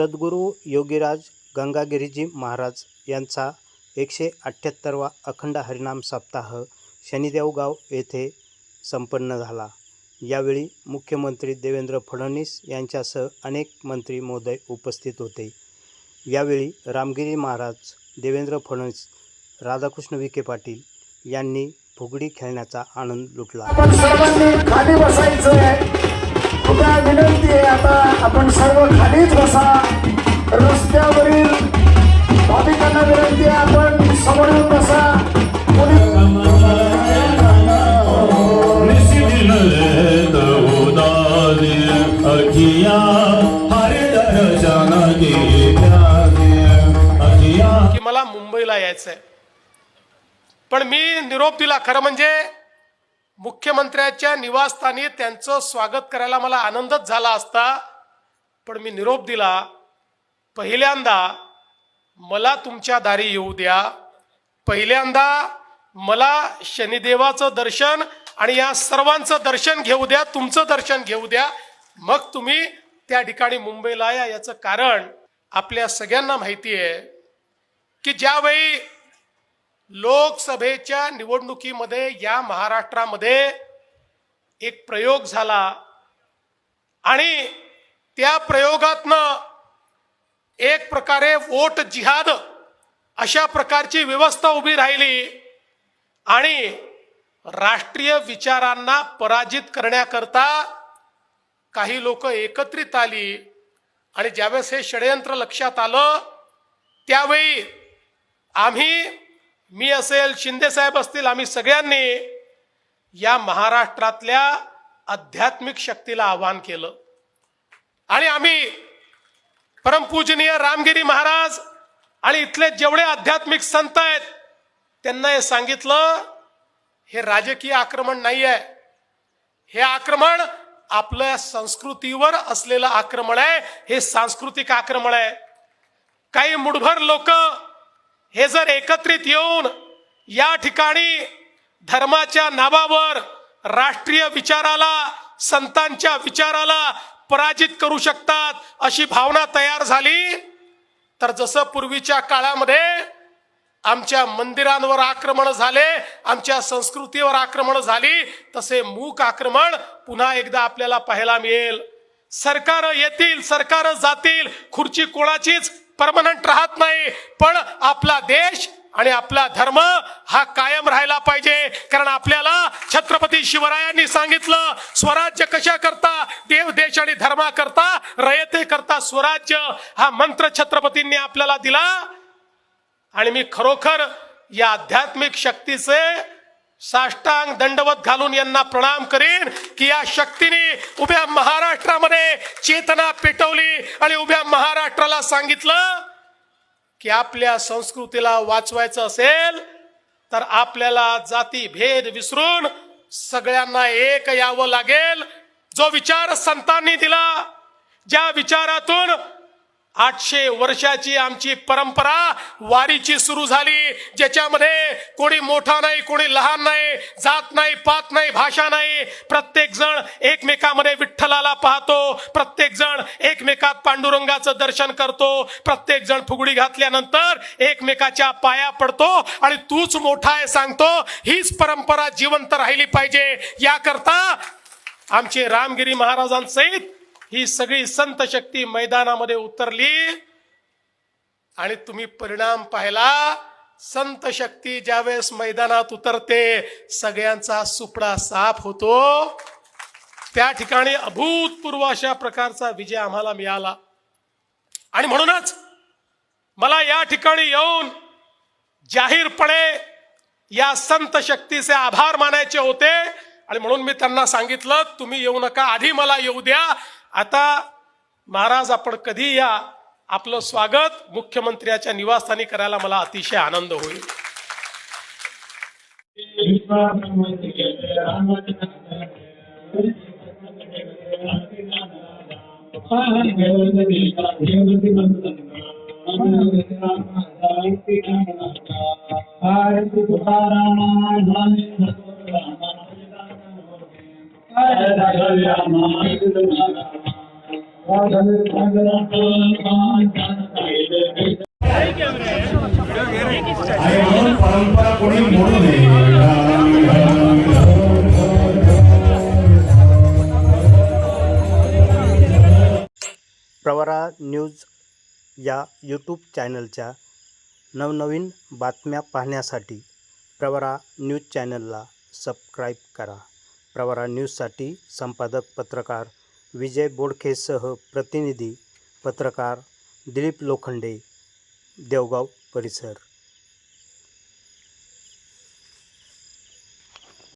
सद्गुरू योगीराज गंगागिरीजी महाराज यांचा एकशे अठ्ठ्याहत्तरवा अखंड हरिनाम सप्ताह शनिदेवगाव येथे संपन्न झाला. यावेळी मुख्यमंत्री देवेंद्र फडणवीस यांच्यासह अनेक मंत्री महोदय उपस्थित होते. यावेळी रामगिरी महाराज देवेंद्र फडणवीस राधाकृष्ण विखे पाटील यांनी फुगडी खेळण्याचा आनंद लुटला. कृपया विनंती आहे आता आपण सर्व खालीच बसा. रस्त्यावरील भाविकांना विनंती आहे आपण समोर येऊन बसा की मला मुंबईला यायचंय. पण मी निरोप दिला खरं म्हणजे मुख्यमंत्र्याच्या निवासस्थानी त्यांचं स्वागत करायला मला आनंदच झाला असता पण मी निरोप दिला पहिल्यांदा मला तुमच्या दारी येऊ द्या. पहिल्यांदा मला शनिदेवाचं दर्शन आणि या सर्वांचं दर्शन घेऊ द्या तुमचं दर्शन घेऊ द्या. मग तुम्ही त्या ठिकाणी मुंबईला या याचं कारण आपल्या सगळ्यांना माहिती आहे की ज्यावेळी लोकसभेच्या निवडणुकीमध्ये या महाराष्ट्रामध्ये एक प्रयोग झाला. आणि त्या प्रयोगातनं एक प्रकारे वोट जिहाद अशा प्रकारची व्यवस्था उभी राहिली आणि राष्ट्रीय विचारांना पराजित करण्याकरता काही लोक एकत्रित आली. आणि ज्यावेळेस हे षडयंत्र लक्षात आलं त्यावेळी आम्ही मी असेल शिंदे साहेब असतील आम्ही सगळ्यांनी या महाराष्ट्रातल्या आध्यात्मिक शक्तीला आवाहन केलं. आणि आम्ही परमपूजनीय रामगिरी महाराज आणि इथले जेवढे आध्यात्मिक संत आहेत त्यांना हे सांगितलं हे राजकीय आक्रमण नाही आहे हे आक्रमण आपल्या संस्कृतीवर असलेलं आक्रमण आहे हे सांस्कृतिक आक्रमण आहे. काही मुठभर लोक हे जर एकत्रित येऊन या ठिकाणी धर्माच्या नावावर राष्ट्रीय विचाराला संतांच्या विचाराला पराजित करू शकतात अशी भावना तयार झाली तर जसं पूर्वीच्या काळामध्ये आमच्या मंदिरांवर आक्रमण झाले आमच्या संस्कृतीवर आक्रमण झाली तसे मूक आक्रमण पुन्हा एकदा आपल्याला पाहायला मिळेल. सरकार येतील सरकार जातील खुर्ची कोणाचीच परमनंट राहत नाही. पण आपला देश आणि आपला धर्म हा कायम राहायला पाहिजे. कारण आपल्याला छत्रपती शिवरायांनी सांगितलं स्वराज्य कशा करता? देव देश आणि धर्मा करता रयते करता स्वराज्य. हा मंत्र छत्रपतींनी आपल्याला दिला. आणि मी खरोखर या आध्यात्मिक शक्तीचे साष्टांग दंडवत घालून यांना प्रणाम करीन की या शक्तीने उभ्या महाराष्ट्रामध्ये चेतना पेटवली आणि उभ्या महाराष्ट्राला सांगितलं की आपल्या संस्कृतीला वाचवायचं असेल तर आपल्याला जाती भेद विसरून सगळ्यांना एक यावं लागेल. जो विचार संतांनी दिला ज्या विचारातून आठशे वर्षाची आमची परंपरा वारीची सुरू झाली ज्याच्यामध्ये कोणी मोठा नाही कोणी लहान नाही जात नाही पात नाही भाषा नाही. प्रत्येक जण एकमेकामध्ये विठ्ठलाला पाहतो प्रत्येक जण एकमेकात पांडुरंगाचं दर्शन करतो प्रत्येक जण फुगडी घातल्यानंतर एकमेकाच्या पाया पडतो आणि तूच मोठा आहे सांगतो हीच परंपरा जिवंत राहिली पाहिजे. याकरता आमचे रामगिरी महाराजांसहित ही सगळी संत शक्ती मैदानामध्ये उतरली. आणि तुम्ही परिणाम पाहिला. संत शक्ती ज्यावेळेस मैदानात उतरते सगळ्यांचा सुपडा साफ होतो. त्या ठिकाणी अभूतपूर्व अशा प्रकारचा विजय आम्हाला मिळाला. आणि म्हणूनच मला या ठिकाणी येऊन जाहीरपणे या संत शक्तीचे आभार मानायचे होते. आणि म्हणून मी त्यांना सांगितलं तुम्ही येऊ नका आधी मला येऊ द्या. आता महाराज आपण कधी या आपलं स्वागत मुख्यमंत्र्याच्या निवासस्थानी करायला मला अतिशय आनंद होईल परंपरा कोणी मोडू नये प्रवरा न्यूज या यूट्यूब चॅनलच्या नवनवीन बातम्या पाहण्यासाठी प्रवरा न्यूज चॅनलला सबस्क्राईब करा. प्रवरा न्यूजसाठी संपादक पत्रकार विजय बोडखेसह प्रतिनिधी पत्रकार दिलीप लोखंडे देवगाव परिसर.